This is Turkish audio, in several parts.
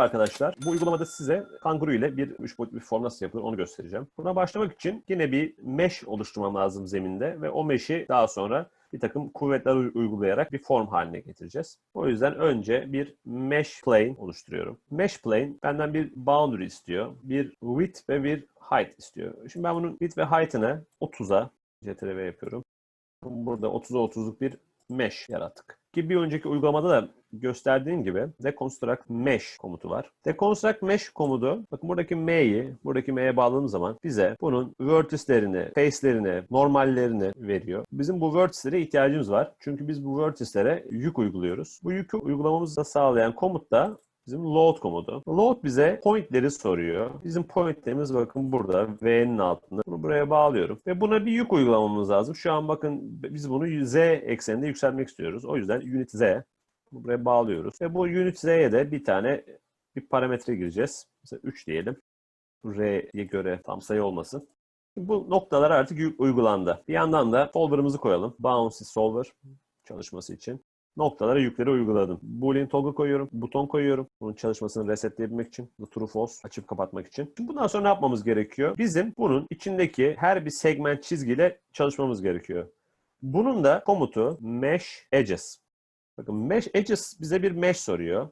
arkadaşlar. Bu uygulamada size kanguru ile bir üç boyutlu bir form nasıl yapılır onu göstereceğim. Buna başlamak için yine bir mesh oluşturmam lazım zeminde ve o mesh'i daha sonra bir takım kuvvetler uy- uygulayarak bir form haline getireceğiz. O yüzden önce bir mesh plane oluşturuyorum. Mesh plane benden bir boundary istiyor. Bir width ve bir height istiyor. Şimdi ben bunun width ve height'ını 30'a CTRL yapıyorum. Burada 30'a 30'luk bir mesh yarattık. Ki bir önceki uygulamada da gösterdiğim gibi deconstruct mesh komutu var. Deconstruct mesh komutu bakın buradaki m'yi buradaki m'ye bağladığım zaman bize bunun vertice'lerini, face'lerini, normallerini veriyor. Bizim bu vertice'lere ihtiyacımız var. Çünkü biz bu vertice'lere yük uyguluyoruz. Bu yükü uygulamamızı da sağlayan komut da Bizim load komutu. Load bize pointleri soruyor. Bizim pointlerimiz bakın burada V'nin altında. Bunu buraya bağlıyorum. Ve buna bir yük uygulamamız lazım. Şu an bakın biz bunu Z ekseninde yükseltmek istiyoruz. O yüzden unit Z. Bunu buraya bağlıyoruz. Ve bu unit Z'ye de bir tane bir parametre gireceğiz. Mesela 3 diyelim. R'ye göre tam sayı olmasın. Bu noktalar artık uygulandı. Bir yandan da solver'ımızı koyalım. Bouncy solver çalışması için noktalara yükleri uyguladım. Boolean toggle koyuyorum, buton koyuyorum. Bunun çalışmasını resetleyebilmek için, bu true false açıp kapatmak için. Şimdi bundan sonra ne yapmamız gerekiyor? Bizim bunun içindeki her bir segment çizgiyle çalışmamız gerekiyor. Bunun da komutu mesh edges. Bakın mesh edges bize bir mesh soruyor.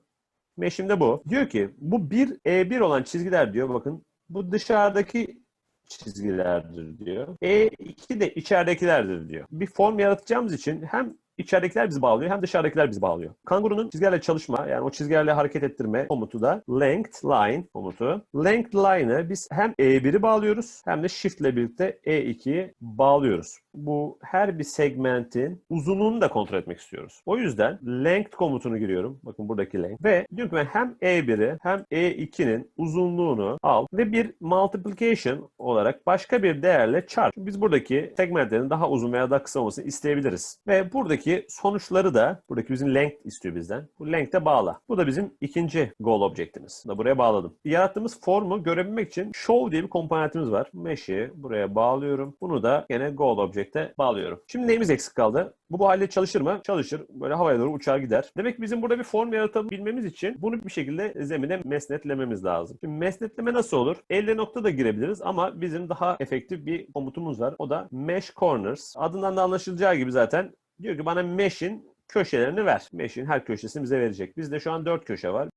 Mesh'im de bu. Diyor ki bu bir E1 olan çizgiler diyor bakın bu dışarıdaki çizgilerdir diyor. E2 de içeridekilerdir diyor. Bir form yaratacağımız için hem içeridekiler bizi bağlıyor hem dışarıdakiler bizi bağlıyor. Kangurunun çizgilerle çalışma yani o çizgilerle hareket ettirme komutu da length line komutu. Length line'ı biz hem E1'i bağlıyoruz hem de shift ile birlikte E2'yi bağlıyoruz. Bu her bir segmentin uzunluğunu da kontrol etmek istiyoruz. O yüzden length komutunu giriyorum. Bakın buradaki length. Ve diyorum ki ben hem E1'i hem E2'nin uzunluğunu al ve bir multiplication olarak başka bir değerle çarp. Biz buradaki segmentlerin daha uzun veya daha kısa olmasını isteyebiliriz. Ve buradaki sonuçları da buradaki bizim length istiyor bizden. Bu length'e bağla. Bu da bizim ikinci goal objectimiz. Da buraya bağladım. Yarattığımız formu görebilmek için show diye bir komponentimiz var. Mesh'i buraya bağlıyorum. Bunu da yine goal object'e bağlıyorum. Şimdi neyimiz eksik kaldı? Bu bu halde çalışır mı? Çalışır. Böyle havaya doğru uçar gider. Demek ki bizim burada bir form yaratabilmemiz için bunu bir şekilde zemine mesnetlememiz lazım. Şimdi mesnetleme nasıl olur? Elle nokta da girebiliriz ama bizim daha efektif bir komutumuz var. O da mesh corners. Adından da anlaşılacağı gibi zaten diyor ki bana mesh'in köşelerini ver. Mesh'in her köşesini bize verecek. Bizde şu an 4 köşe var.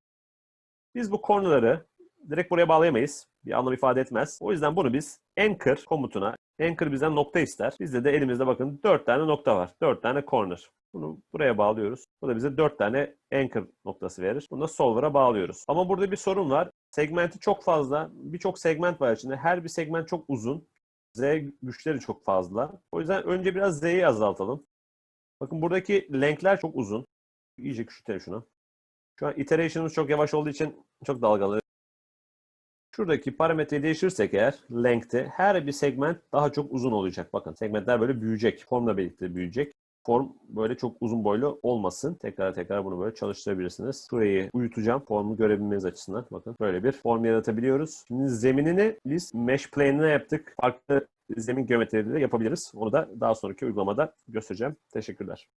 Biz bu corner'ları direkt buraya bağlayamayız. Bir anlam ifade etmez. O yüzden bunu biz anchor komutuna, anchor bizden nokta ister. Bizde de elimizde bakın 4 tane nokta var. 4 tane corner. Bunu buraya bağlıyoruz. Bu da bize 4 tane anchor noktası verir. Bunu da solver'a bağlıyoruz. Ama burada bir sorun var. Segmenti çok fazla. Birçok segment var içinde. Her bir segment çok uzun. Z güçleri çok fazla. O yüzden önce biraz Z'yi azaltalım. Bakın buradaki length'ler çok uzun. İyice küçültelim şunu. Şu an iteration'ımız çok yavaş olduğu için çok dalgalı. Şuradaki parametreyi değiştirirsek eğer length'i her bir segment daha çok uzun olacak. Bakın segmentler böyle büyüyecek. Formla birlikte büyüyecek. Form böyle çok uzun boylu olmasın. Tekrar tekrar bunu böyle çalıştırabilirsiniz. Şurayı uyutacağım formu görebilmeniz açısından. Bakın böyle bir form yaratabiliyoruz. Şimdi zeminini biz mesh plane'ine yaptık. Farklı zemin geometrileri de yapabiliriz. Onu da daha sonraki uygulamada göstereceğim. Teşekkürler.